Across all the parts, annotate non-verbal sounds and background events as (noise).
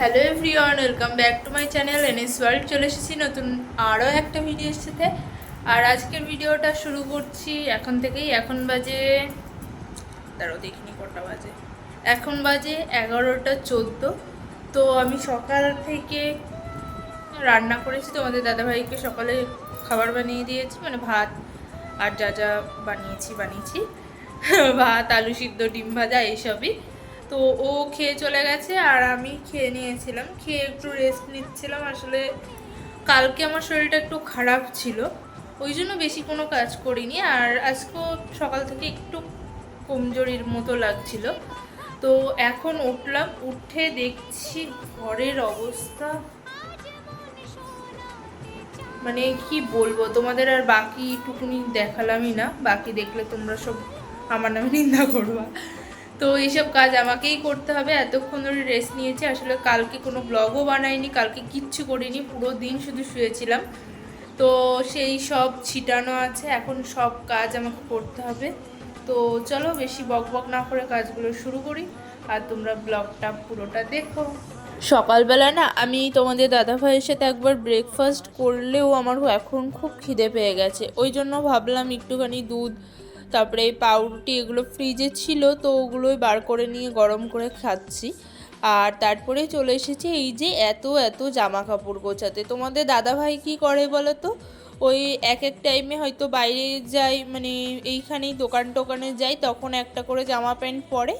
Hello everyone, welcome back to my channel NS world. চলে এসেছি নতুন আরও একটা ভিডিওর সাথে। আর আজকের ভিডিওটা শুরু করছি এখন থেকেই। এখন বাজে, দাঁড়াও দেখিনি কটা বাজে। এখন বাজে এগারোটা চোদ্দ। তো আমি সকাল থেকে রান্না করেছি। তোমাদের দাদাভাইকে সকালে খাবার বানিয়ে দিয়েছি মানে ভাত আর যা যা বানিয়েছি বানিয়েছি। ভাত, আলু সিদ্ধ, ডিম ভাজা, এইসবই। তো ও খেয়ে চলে গেছে আর আমি খেয়ে নিয়েছিলাম। খেয়ে একটু রেস্ট নিচ্ছিলাম। আসলে কালকে আমার শরীরটা একটু খারাপ ছিল। ওই জন্য বেশি কোনো কাজ করিনি। আর আজকেও সকাল থেকে একটু কমজোরির মতো লাগছিল। তো এখন উঠলাম। উঠে দেখছি ঘরের অবস্থা। মানে কি বলব? তোমাদের আর বাকি টুকুনি দেখালামই না। বাকি দেখলে তোমরা সব আমার নামে নিন্দা করবা। তো এইসব কাজ আমাকেই করতে হবে। এতক্ষণ ধরে রেস্ট নিয়েছি। আসলে কালকে কোনো ব্লগও বানাইনি, কালকে কিচ্ছু করিনি, পুরো দিন শুধু শুয়েছিলাম। তো সেই সব ছিটানো আছে, এখন সব কাজ আমাকে করতে হবে। তো চলো বেশি বক বক না করে কাজগুলো শুরু করি আর তোমরা ব্লগটা পুরোটা দেখো। সকালবেলা না আমি তোমাদের দাদা ভাইয়ের সাথে একবার ব্রেকফাস্ট করলেও আমার এখন খুব খিদে পেয়ে গেছে। ওই জন্য ভাবলাম একটুখানি দুধ তারপরে এই পাউরুটি এগুলো ফ্রিজে ছিল, তো ওগুলোই বার করে নিয়ে গরম করে খাচ্ছি। আর তারপরে চলে এসেছে এই যে এত এত জামা কাপড় গোছাতে। তোমাদের দাদাভাই কী করে বলো তো? ওই এক এক টাইমে হয়তো বাইরে যাই মানে এইখানেই দোকান টোকানে যাই, তখন একটা করে জামা প্যান্ট পরে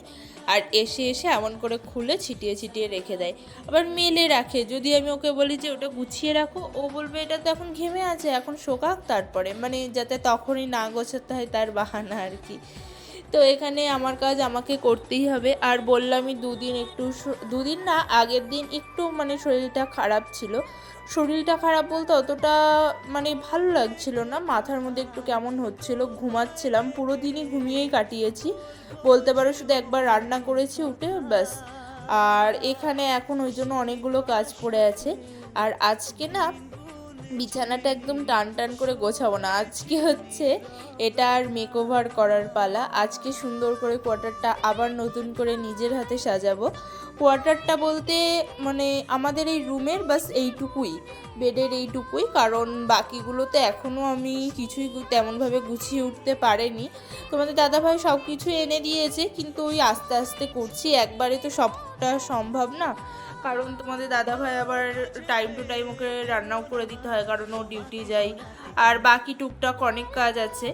আর এসে এসে এমন করে খুলে ছিটিয়ে ছিটিয়ে রেখে দেয়। আবার মেলে রাখে। যদি আমি ওকে বলি যে ওটা গুছিয়ে রাখো, ও বলবে, এটা তো এখন ঘেমে আছে, এখন শোকাক তারপরে। মানে যাতে তখনই না গোছাতে হয় তার বাহানা আর কি। তো এখানে আমার কাজ আমাকে করতেই হবে। আর বললামই দুদিন একটু দুদিন না, আগের দিন একটু মানে শরীরটা খারাপ ছিল। শরীরটা খারাপ বলতে অতটা মানে ভালো লাগছিল না। মাথার মধ্যে একটু কেমন হচ্ছিল, ঘুমাচ্ছিলাম, পুরো দিনই ঘুমিয়েই কাটিয়েছি। বলতে পারো শুধু একবার রান্না করেছি উঠে, ব্যাস। আর এখানে এখন ওই জন্য অনেকগুলো কাজ পড়ে আছে। আর আজকে না বিছানাটা একদম টান টান করে গোছাবো না। আজকে হচ্ছে এটা আর মেকওভার করার পালা। আজকে সুন্দর করে কোয়ার্টারটা আবার নতুন করে নিজের হাতে সাজাবো। কোয়ার্টারটা বলতে মানে আমাদের এই রুমের বাস এইটুকুই, বেডের এইটুকুই, কারণ বাকিগুলোতে এখনও আমি কিছুই তেমনভাবে গুছিয়ে উঠতে পারিনি। তোমাদের দাদাভাই সব কিছু এনে দিয়েছে, কিন্তু ওই আস্তে আস্তে করছি। একবারে তো সবটা সম্ভব না? কারণ তোমাদের দাদাভাই আবার টাইম টু টাইম ওকে রান্নাও করে দিতে হয়, কারণ ও ডিউটি যায়। আর বাকি টুকটাক অনেক কাজ আছে।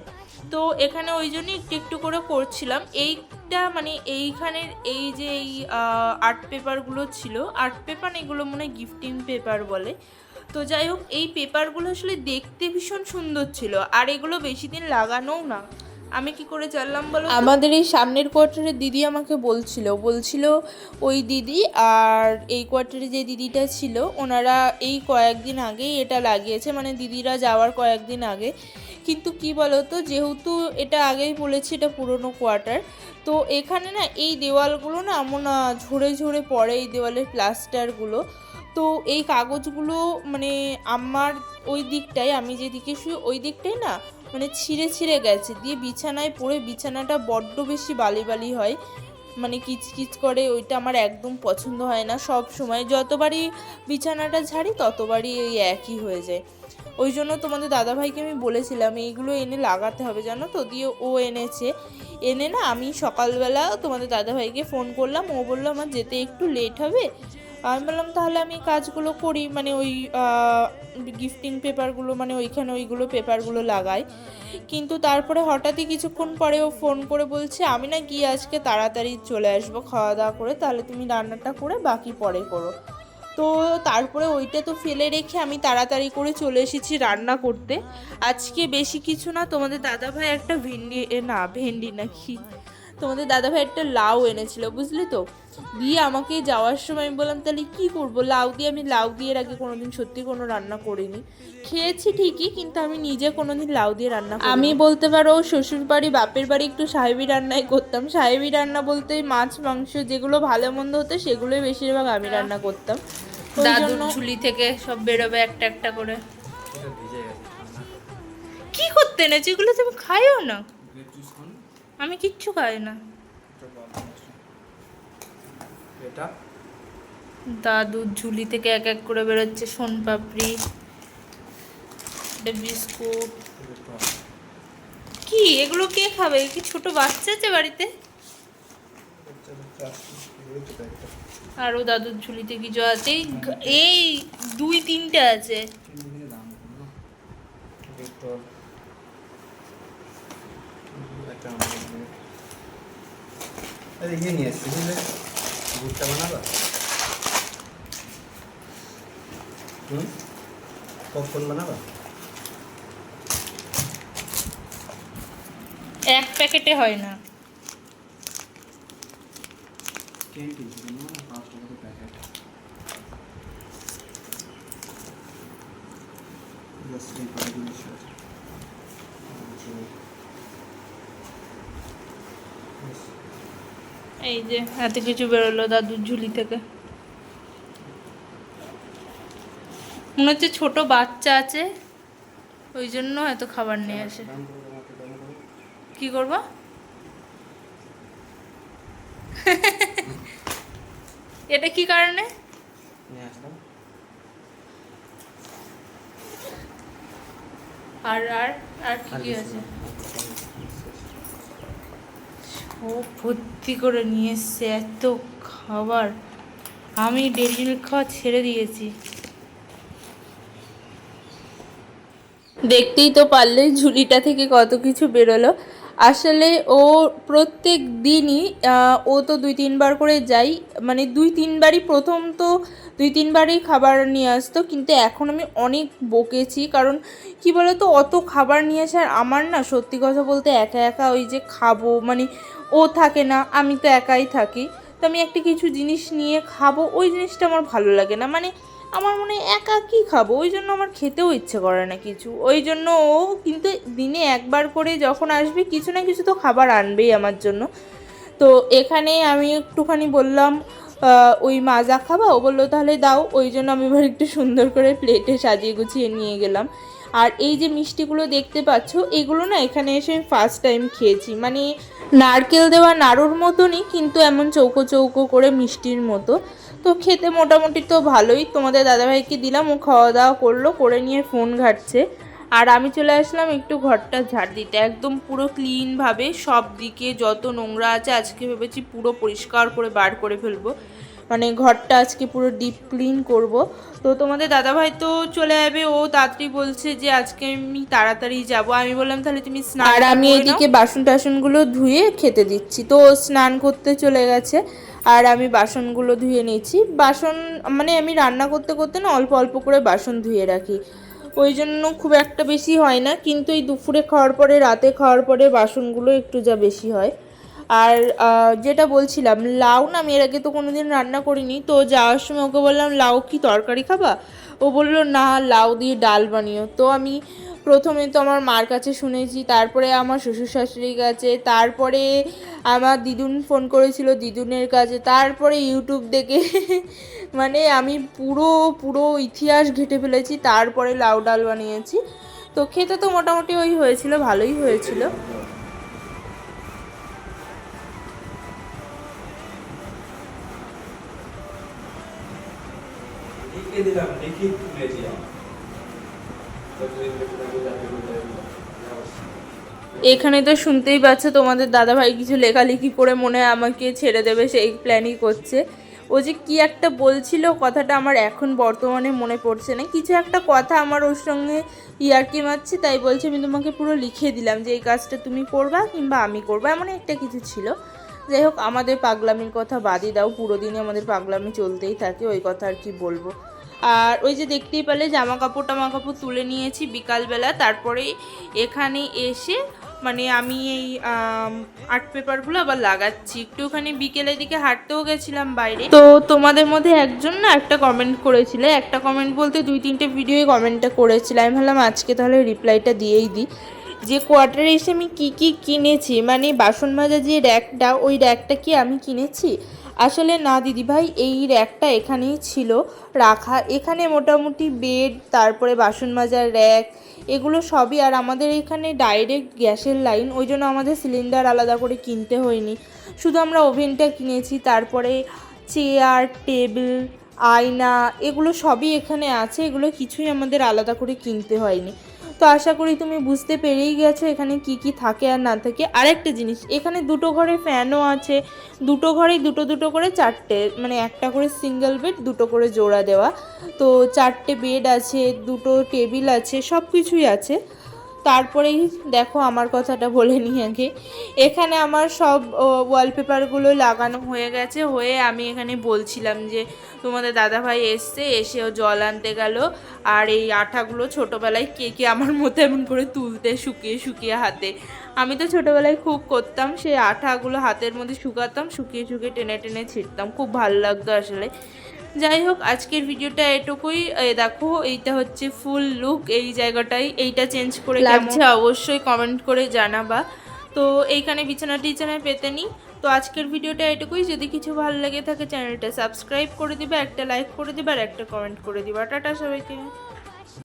তো এখানে ওই জন্যই একটু একটু করে করছিলাম। এইটা মানে এইখানের এই যে এই আর্ট পেপারগুলো ছিল আর্ট পেপার এগুলো মনে হয় গিফটিং পেপার বলে। তো যাই হোক, এই পেপারগুলো আসলে দেখতে ভীষণ সুন্দর ছিল। আর এগুলো বেশি দিন লাগানোও না। আমি কি করে জানলাম বলো আমাদের এই সামনের কোয়ার্টারে দিদি আমাকে বলছিল বলছিল ওই দিদি আর এই কোয়ার্টারে যে দিদিটা ছিল, ওনারা এই কয়েকদিন আগেই এটা লাগিয়েছে মানে দিদিরা যাওয়ার কয়েকদিন আগে। কিন্তু কি বলতো, যেহেতু এটা আগেই বলেছি, এটা পুরনো কোয়ার্টার, তো এখানে না এই দেওয়ালগুলো না এমন ঝরে ঝরে পড়ে এই দেওয়ালের প্লাস্টারগুলো। তো এই কাগজগুলো মানে আমার ওই দিকটায়, আমি যেদিকে শুয়ে ওই দিকটাই না মানে ছিঁড়ে ছিঁড়ে গেছে। দিয়ে বিছানায় পড়ে বিছানাটা বড্ড বেশি বালি বালি হয়। মানে কিচকিচ করে, ওইটা আমার একদম পছন্দ হয় না সব সময়। যতবারই বিছানাটা ঝাড়ি, ততবারই এই একই হয়ে যায়। ওই জন্য তোমাদের দাদাভাইকে আমি বলেছিলাম, এইগুলো এনে লাগাতে হবে জানো তো? দিয়ে ও এনেছে। এনে না আমি সকালবেলা তোমাদের দাদাভাইকে ফোন করলাম। ও বলল, আমার যেতে একটু লেট হবে। আমি বললাম, তাহলে আমি কাজগুলো করি। মানে ওই গিফটিং পেপারগুলো মানে ওইখানে ওইগুলো পেপারগুলো লাগাই। কিন্তু তারপরে হঠাৎই কিছুক্ষণ পরে ও ফোন করে বলছে, আমি না গিয়ে আজকে তাড়াতাড়ি চলে আসব খাওয়া দাওয়া করে, তাহলে তুমি রান্নাটা করে বাকি পরে করো। তো তারপরে ওইটা তো ফেলে রেখে আমি তাড়াতাড়ি করে চলে এসেছি রান্না করতে। আজকে বেশি কিছু না, তোমাদের দাদাভাই একটা ভেন্ডি না, ভেন্ডি নাকি তোমাদের দাদাভাই একটা লাউ এনেছিল বুঝলি তো? দিয়ে আমাকে যাওয়ার সময় আমি বললাম তাহলে কি করব? লাউ দিয়ে আমি লাউ দিয়ে আগে কোনোদিন সত্যি কোনো রান্না করিনি। খেয়েছি ঠিকই কিন্তু আমি নিজে কোনোদিন লাউ দিয়ে রান্না আমি বলতে পারো শ্বশুর বাড়ি বাপের বাড়ি একটু সাহেবি রান্নাই করতাম। সাহেবি রান্না বলতে মাছ মাংস যেগুলো ভালো মন্দ হতো সেগুলোই বেশিরভাগ আমি রান্না করতাম। দাদুর ঝুলি থেকে সব বেরোবে একটা একটা করে। কি করতে না যেগুলো তুমি খাইও না? আমি কিচ্ছু খাই না। এটা? দাদুর ঝুলি থেকে এক এক করে বেরোচ্ছে সোনপাপড়ি এটা? বিস্কুট কি? এগুলো কে খাবে? কি ছোট বাচ্চা আছে বাড়িতে? আরও দাদুর ঝুলিতে কিছু আছে? এই এই দুই তিনটে আছে দাম কম না ডেটল একটা আমাদের আরে ইয়ে নিয়ে এসছি বুঝলে ভুট্টা বানাবা হুম পপকর্ন বানাবা এক প্যাকেটে হয় না প্যাকেট এই যে এত কিছু বেরোলো দাদুর ঝুলি থেকে। মনে হচ্ছে ছোট বাচ্চা আছে ওই জন্য এত খাবার নিয়ে আসে। কি করব? (laughs) এটা কি কারণে? আর আর আর কি কি আছে? ও ভর্তি করে নিয়ে এসছে, এত খাবার। আমি ডেলি মিল্ক খাওয়া ছেড়ে দিয়েছি। দেখতেই তো পারলে ঝুলিটা থেকে কত কিছু বেরোলো। আসলে ও প্রত্যেক দিনই ও তো দুই তিনবার করে যাই। মানে দুই তিনবারই প্রথম তো দুই তিনবারই খাবার নিয়ে আসতো, কিন্তু এখন আমি অনেক বকেছি। কারণ কি বলো তো অত খাবার নিয়ে আসে আর আমার না সত্যি কথা বলতে একা একা ওই যে খাব মানে ও থাকে না, আমি তো একাই থাকি। তো আমি একটা কিছু জিনিস নিয়ে খাব, ওই জিনিসটা আমার ভালো লাগে না। মানে আমার মনে হয় একা কী খাব? ওই জন্য আমার খেতেও ইচ্ছে করে না কিছু। ওই জন্য ও কিন্তু দিনে একবার করে যখন আসবে, কিছু না কিছু তো খাবার আনবেই আমার জন্য। তো এখানে আমি একটুখানি বললাম ওই মাজা খাবা? ও বলল, তাহলে দাও। ওই জন্য আমি এবার একটু সুন্দর করে প্লেটে সাজিয়ে গুছিয়ে নিয়ে গেলাম। আর এই যে মিষ্টিগুলো দেখতে পাচ্ছ, এগুলো না এখানে এসে আমি ফার্স্ট টাইম খেয়েছি। মানে নারকেল দেওয়া নাড়ুর মতনই, কিন্তু এমন চৌকো চৌকো করে মিষ্টির মতো। তো খেতে মোটামুটি তো ভালোই। তোমাদের দাদাভাইকে দিলাম, ও খাওয়া দাওয়া করল, করে নিয়ে ফোন ঘাটছে। আর আমি চলে আসলাম একটু ঘরটা ঝাড় দিতে। একদম পুরো ক্লিনভাবে সব দিকে যত নোংরা আছে, আজকে ভেবেছি পুরো পরিষ্কার করে বার করে ফেলব। মানে ঘরটা আজকে পুরো ডিপ ক্লিন করব। তো তোমাদের দাদাভাই তো চলে যাবে ও তাড়াতাড়ি বলছে যে আজকে আমি তাড়াতাড়ি যাব। আমি বললাম তাহলে তুমি স্নান আর আমি এদিকে বাসন টাসনগুলো ধুয়ে খেতে দিচ্ছি। তো ও স্নান করতে চলে গেছে আর আমি বাসনগুলো ধুয়ে নিয়েছি। বাসন মানে আমি রান্না করতে করতে না অল্প অল্প করে বাসন ধুয়ে রাখি। ওই জন্য খুব একটা বেশি হয় না কিন্তু এই দুপুরে খাওয়ার পরে রাতে খাওয়ার পরে বাসনগুলো একটু যা বেশি হয়। আর যেটা বলছিলাম, লাউ না আমি এর আগে তো কোনো দিন রান্না করিনি, তো যাওয়ার সময় ওকে বললাম, লাউ কি তরকারি খাবা? ও বলল, না, লাউ দিয়ে ডাল বানিও। তো আমি প্রথমে তো আমার মার কাছে শুনেছি, তারপরে আমার শ্বশুর শাশুড়ির কাছে, তারপরে আমার দিদুন ফোন করেছিল দিদুনের কাছে, তারপরে ইউটিউব দেখে (laughs) মানে আমি পুরো পুরো ইতিহাস ঘেটে ফেলেছি, তারপরে লাউ ডাল বানিয়েছি। তো খেতে তো মোটামুটি ওই হয়েছিল, ভালোই হয়েছিল। লিখে দিলাম লিখে তুলেছি এখানে তো শুনতেই পাচ্ছ, তোমাদের দাদাভাই কিছু লেখালেখি করে মনে হয় আমাকে ছেড়ে দেবে, সেই প্ল্যানই করছে। ও যে কি একটা বলছিল, কথাটা আমার এখন বর্তমানে মনে পড়ছে না। কিছু একটা কথা আমার ওর সঙ্গে ইয়ার্কি মারছে, তাই বলছে, আমি তোমাকে পুরো লিখে দিলাম যে এই কাজটা তুমি করবা কিংবা আমি করব। এমন একটা কিছু ছিল। যাই হোক, আমাদের পাগলামির কথা বাদই দাও, পুরো দিনই আমাদের পাগলামি চলতেই থাকে, ওই কথা আর কি বলব। আর ওই যে দেখতেই পেলে জামা কাপড়, টামা কাপড় তুলে নিয়েছি বিকালবেলা। তারপরে এখানে এসে মানে আমি এই আর্ট পেপারগুলো আবার লাগাচ্ছি। একটুখানি বিকেলের দিকে হাঁটতেও গেছিলাম বাইরে। তো তোমাদের মধ্যে একজন না একটা কমেন্ট করেছিলে। একটা কমেন্ট বলতে দুই তিনটে ভিডিওই কমেন্টটা করেছিল। আমি ভাবলাম আজকে তাহলে রিপ্লাইটা দিয়েই দিই। যে কোয়ার্টারে এসে আমি কি কি কিনেছি মানে বাসন মাজা যে র্যাকটা ওই র্যাকটা কি আমি কিনেছি? আসলে না, দিদিভাই, এই র্যাকটা এখানেই ছিল রাখা। এখানে মোটামুটি বেড তারপরে বাসন মাজার র্যাক এগুলো সবই। আর আমাদের এখানে ডাইরেক্ট গ্যাসের লাইন ওই জন্য আমাদের সিলিন্ডার আলাদা করে কিনতে হয়নি। শুধু আমরা ওভেনটা কিনেছি, তারপরে চেয়ার টেবিল আয়না, এগুলো সবই এখানে আছে। এগুলো কিছুই আমাদের আলাদা করে কিনতে হয়নি। তো আশা করি তুমি বুঝতে পেরেই গেছো এখানে কি কি থাকে আর না থাকে। আরেকটা জিনিস, এখানে দুটো ঘরে ফ্যানও আছে, দুটো ঘরেই দুটো দুটো করে চারটে মানে একটা করে সিঙ্গেল বেড দুটো করে জোড়া দেওয়া। তো চারটে বেড আছে, দুটো টেবিল আছে সব কিছুই আছে। তারপরেই দেখো আমার কথাটা বলে নিই আগে। এখানে আমার সব ওয়ালপেপারগুলো লাগানো হয়ে গেছে, হয়ে আমি এখানে বলছিলাম যে তোমাদের দাদাভাই এসছে, এসেও জল আনতে গেল, আর এই আঠাগুলো ছোটোবেলায় কে কে আমার মতো এমন করে তুলতে, শুকিয়ে শুকিয়ে হাতে। আমি তো ছোটোবেলায় খুব করতাম সেই আঠাগুলো হাতের মধ্যে শুকাতাম শুকিয়ে শুকিয়ে টেনে টেনে ছিঁড়তাম খুব ভালো লাগতো আসলে। যাই হোক আজকের ভিডিওটা এটুকুই। দেখো এইটা হচ্ছে ফুল লুক এই জায়গাটাই। এইটা চেঞ্জ করে লাগছে। অবশ্যই কমেন্ট করে জানাবা। তো এইখানে বিছানা টিছানায় পেতে নিই। তো আজকের ভিডিওটা এটুকুই। যদি কিছু ভালো লেগে থাকে চ্যানেলটা সাবস্ক্রাইব করে দিবে একটা লাইক করে দিবে আর একটা কমেন্ট করে দিবা। টাটা সবাইকে।